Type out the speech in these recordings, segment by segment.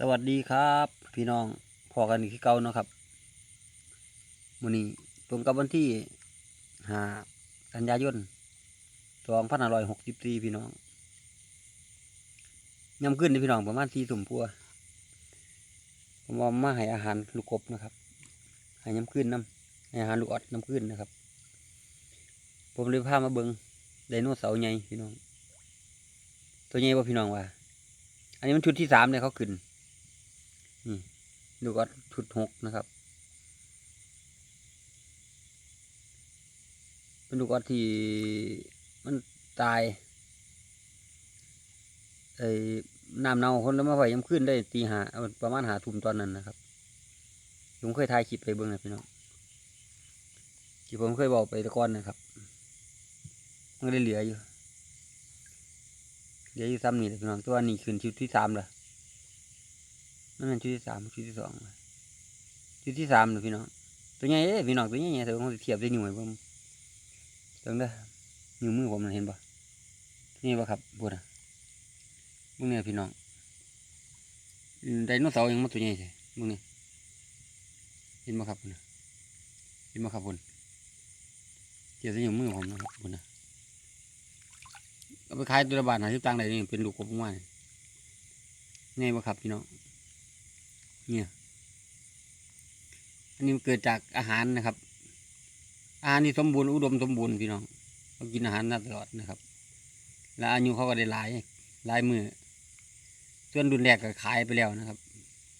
สวัสดีครับ พี่น้องพอกันอีกที่เก่านะครับมื้อนี้ตรงกับวันที่หากันยายนสองพันห้าร้อยหกสิบสี่พี่น้องยำขึ้นนี่พี่น้องประมาณสี่ถุ่มพัวผมเอามาให้อาหารลูกกบนะครับให้ยำขึ้นน้ำให้อาหารลูกออดน้ำขึ้นนะครับ ผมเลยพามาเบิงไดโนเสาร์ใหญ่พี่น้อง ตัวใหญ่ป่ะพี่น้องว่าอันนี้มันชุดที่สามเลยเขาขึ้น นี่ดูก็ชุดหกนะครับ เป็นลูกออดที่มันตายไอ้น้ำเน่าคนแล้วมาไฟย้ำขึ้นได้ตีหาประมาณหาทุ่มตอนนั้นนะครับผมเคยถ่ายคลิปไปเบิ้องนะพี่น้องที่ผมเคยบอกไปตะก้อนนะครับมันได้เหลืออยู่เหลืออยู่ซ้ำนี่พี่น้องตัวนี่ขึ้นชุดที่สามเลย นั่นเป็นชุดที่สามชุดที่สองชุดที่สามเลยพี่น้องตัวใหญ่เด้พี่น้องตัวใหญ่ๆแต่ผมสิเทียบได้หน่วยผมจังได้อนิ้วมือผมน่ะเห็นปะนี่ปะครับปวดอะมึงเนี่ยพี่น้องไดโนเสาร์ยังมาตัวใหญ่ใช่มึงนี่เห็นปะครับพุ่นน่ะเห็นปะครับคุณเทียบได้นิ้วมือผมนะครับคุณนะเอาไปขายตัวละบาทหาที่ตังค์ไหนนี่เป็นลูกกบประมาณนี้ไงปะครับพี่น้อง เนี่ยอันนี้มันเกิดจากอาหารนะครับ อาหารที่สมบูรณ์อุดมสมบูรณ์พี่น้องเขากินอาหารน่าตลอดนะครับ แล้วอายุเขาก็ได้หลายหลายมือส่วนรุ่นแรกก็ขายไปแล้วนะครับ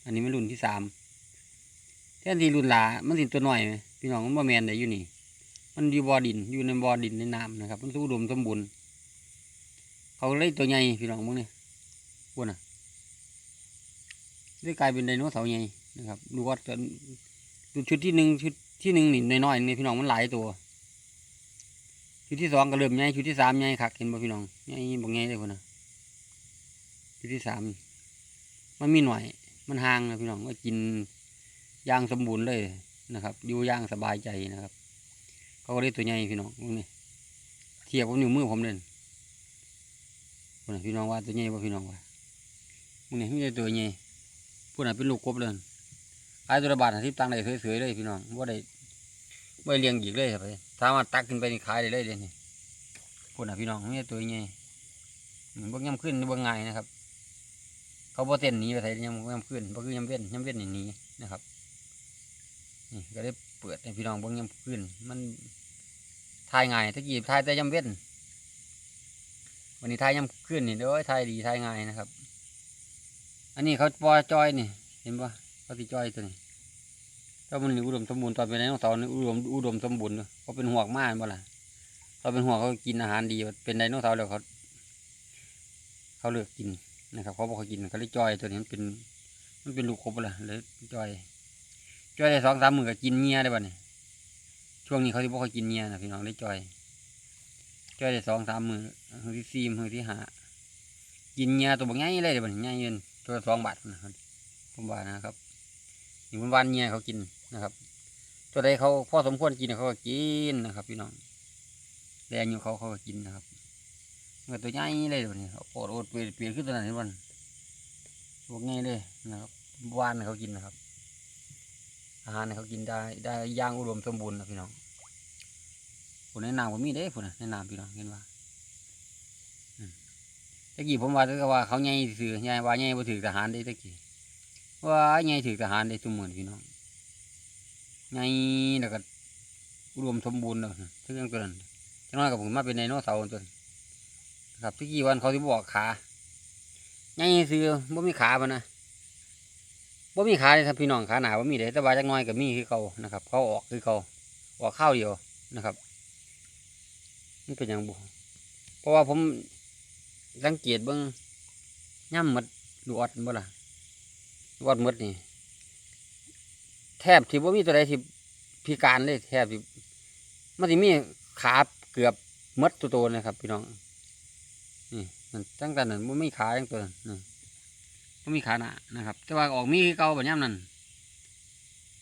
อันนี้มันรุ่นที่สามแท่นที่รุ่นหลามันสิตัวหน้อยไหมพี่น้องมันบ่แมนได้อยู่นี่ มันอยู่บ่อดินอยู่ในบ่อดินในน้ำนะครับ มันอุดมสมบูรณ์เขาเลยตัวใหญ่พี่น้องมึงเนี่พวกน่ะ ได้กลายเป็นไดโนเสาร์ใหญ่นะครับดูว่าตอนดูชุดที่หนึ่งชุดที่หนึ่งนี่น้อยๆนี่พี่น้องมันหลายตัว ชุดที่สองก็เริ่มใหญ่ชุดที่สามใหญ่คักเห็นบ่พี่น้องใหญ่บ่ใหญ่เลยคนนะชุดที่สามมันมีหน่อย มันห่างนะพี่น้องก็กินย่างสมบูรณ์เลยนะครับ อยู่ย่างสบายใจนะครับ เขาก็ได้ตัวใหญ่พี่น้องนี้เทียบกับนิ้วมือผมเลยคนน่ะพี่น้องว่าตัวใหญ่บ่พี่น้องว่าพวกนี้ไม่ใช่ตัวใหญ่ พูดน่ะเป็นลูกกบเลยขายตัวละบาทที่ตังค์ได้สวยๆเลยพี่น้องว่าได้ไม่เลี้ยงอีกเลยครับถ้ามาตักขึ้นไปนี่ขายได้เลยเดี๋ยวนี้พูดน่ะพี่น้องไม่ใช่ตัวใหญ่อืมเบิ่งย่ำขึ้นบิ่งง่ายนะครับ เขาบ่เต้นหนีไปใส่ย่ำย่ำขึ้นบ่คือย่ำเว้นย่ำเว้นนี่หนีนะครับนี่ก็ได้เปิดให้พี่น้องบิ่งย่ำขึ้น มันทายง่ายตะกี้ทายแต่ย่ำเว้นวันนี้ทายย่ำขึ้นนี่เด้อทายดีทายง่ายนะครับ อันนี้เขาปล่อยจอยนี่ เห็นปะเขาติจอยตัวนี้ถ้ามันอุดมสมบูรณ์ตอนเป็นไดโนเสาร์นี่อุดมอุดมสมบูรณ์เขาเป็นห่วงมากบ่ล่ะตอนเป็นห่วเขากินอาหารดีเป็นไดโนเสาร์แล้วเขาเขาเลือกกินนะครับเขาบอกเขากินเขาเลยจอยตัวนี้มันเป็น มันเป็นลูกกบบล่ะเลยจอยจอยได้สองสามหมือก็กินเงี้ยได้บ่เนี่ยช่วงนี้เขาที่บอกเขากินเงี้ยนะพี่น้องได้จอยจอยได้สองสามหมือมือที่สี่มือที่ห้ากินเงี้ยตัวบางง่ายเลยเดี๋ยวบ่เนี่ยง่ายเงิน ตัวสองบาทนะครับผมว่านะครับอยู่บนวันเนี่ยเขากินนะครับ ตัวใดเขาพ่อสมควรกินเขาก็กินนะครับ พี่น้องแดงอยู่เขาเขาก็กินนะครับมันตัวใหญ่เลยตัวนี้โอดโอดเปลี่ยนเปลี่ยนขึ้นตัวนั้นเห็นวันพวกง่ายเลยนะครับวานเขากินนะครับ อาหารเขากินได้ได้ย่างอุดมสมบูรณ์นะพี่น้องคนแนะนำผมมีเด้คนนะแนะนำพี่น้องเห็นว่า ตะกี้ผมว่าว่าเขาใหญ่สื่อใหญ่ว่าใหญ่บ่ถือทหารได้ตะกี้ว่าใหญ่ถือทหารได้ทุกมือพี่น้องใหญ่แล้วก็อุดมสมบูรณ์เลยทุกอย่างตัวนั้นจังน้อยกับผมมาเป็นไดโนเสาร์ตัวนั้นครับตะกี้วันเขาที่บอกขาใหญ่สื่อบ่มีขาบ่นะบ่มีขาเลยครับพี่น้องขาหนาบ่มีเลยแต่ว่าจักหน้อยก็มีคือเขานะครับ เขาออกคือเขาออกข้าวเดียวนะครับมันเป็นอย่างบุเพราะว่าผม สังเกตเบิ่งย่ำมดลูอดบ่ล่ะลูอดมดนี่ แทบที่ว่ามีตัวใดที่พิการเลยแทบที่มันสิมีขาเกือบหมดตัวโตเลยครับ พี่น้องนี่มันตั้งแต่นั้นมันไม่ขาอย่างตัวนั้นนี่มันมีขาหนานะครับ แต่ว่าออกมีเก่าแบบย่ำนั้น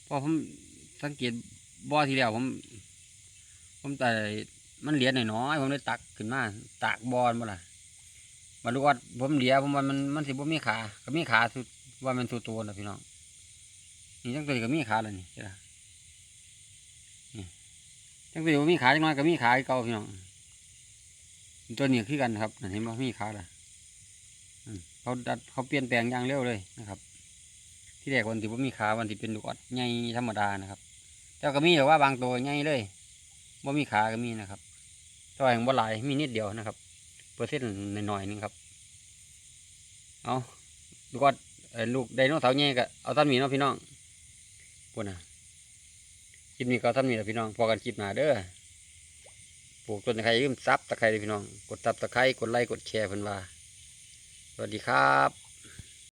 พอผมสังเกตบ่อที่แล้วผม ผมแต่มันเหลียญหน่อยๆผมได้ตักขึ้นมาตากบอลบ่ล่ะ บรรลุวัดผมเหลียผมว่ามันมันสิบ่มีขาก็มีขาสุดว่ามันตัวนะพี่น้องนี่จังตัวก็มีขาแล้วนี่ใช่ไหมนี่จังตัวมีขาจังน้อยก็มีขาคือเก่าพี่น้องตัวนี้คือกันครับนั่นเห็นบ่มีขาและเขาดัดเขาเปลี่ยนแปลงอย่างเร็วเลยนะครับ ที่แรกวันที่ว่ามีขาวันที่เป็นลูกอดใหญ่ธรรมดานะครับเจ้าก็มีแต่ว่าบางตัวใหญ่เลยว่ามีขาก็มีนะครับตัวอย่างบ่หลายมีนิดเดียวนะครับ เปอร์เซ็นต์หน่อยๆนึงครับ เอาลูก่อลูกไดโนเสาร์ใหญ่ก็เอาตามนี้เนาะพี่น้องปวดน่ะคลิปนี้ก็เอานมนี้แหละพี่น้องพอกันคลิปหน้าเด้อปลูกต้นตะไคร้ยืมซับตะไคร้เลยพี่น้อง กดซับตะไคร้กดไลค์กดแชร์เพิ่นว่า สวัสดีครับ